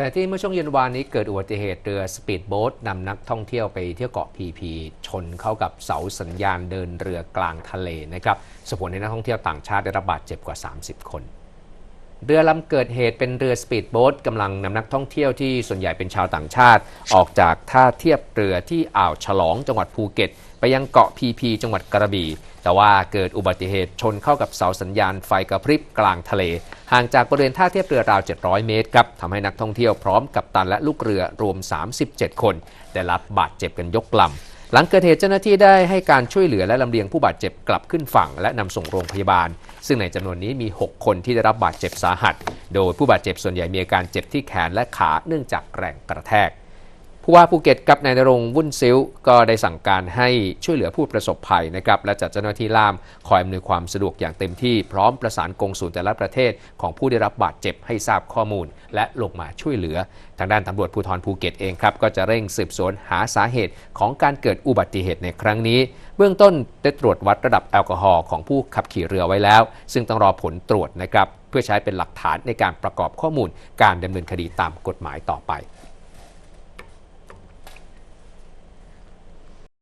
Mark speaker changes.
Speaker 1: ขณะที่เมื่อช่วงเย็นวานนี้เกิดอุบัติเหตุเรือสปีดโบ๊ทนำนักท่องเที่ยวไปเที่ยวเกาะพีพีชนเข้ากับเสาสัญญาณเดินเรือกลางทะเลนะครับสมผลให้นักท่องเที่ยวต่างชาติได้รับบาดเจ็บกว่า 30 คน เรือลำเกิดเหตุเป็นเรือสปีดโบ๊ทกำลังนำนักท่องเที่ยวที่ส่วนใหญ่เป็นชาวต่างชาติ ออกจากท่าเทียบเรือที่อ่าวฉลองจังหวัดภูเก็ต ไปยังเกาะพีพีจังหวัดกระบี่แต่ว่าเกิดอุบัติเหตุชนเข้ากับเสาสัญญาณไฟกระพริบกลางทะเล ห่างจากบริเวณท่าเทียบเรือราว 700 เมตรครับทำให้นักท่องเที่ยวพร้อมกับตันและลูกเรือรวม 37 คนได้รับบาดเจ็บกันยกลำหลังเกิดเหตุเจ้าหน้าที่ได้ให้การช่วยเหลือและลำเลียงผู้บาดเจ็บกลับขึ้นฝั่งและนำส่งโรงพยาบาล ซึ่งในจำนวนนี้มี 6 คนที่ได้รับบาดเจ็บสาหัส โดยผู้บาดเจ็บส่วนใหญ่มีอาการเจ็บที่แขนและขาเนื่องจากแรงกระแทก ผู้ว่าภูเก็ตกับนายนรงค์วุ่นซิ้ว ก็ได้สั่งการให้ช่วยเหลือผู้ประสบภัยนะครับและจัดเจ้าหน้าที่ล่ามคอยอำนวยความสะดวกอย่างเต็มที่พร้อมประสานกงสุลแต่ละประเทศของผู้ได้รับบาดเจ็บให้ทราบข้อมูล และลงมาช่วยเหลือ ทางด้านตำรวจภูธรภูเก็ตเองครับก็จะเร่งสืบสวนหาสาเหตุของการเกิดอุบัติเหตุในครั้งนี้ เบื้องต้นได้ตรวจวัดระดับแอลกอฮอล์ของผู้ขับขี่เรือไว้แล้ว ซึ่งต้องรอผลตรวจนะครับเพื่อใช้เป็นหลักฐานในการประกอบข้อมูล การดำเนินคดีตามกฎหมายต่อไป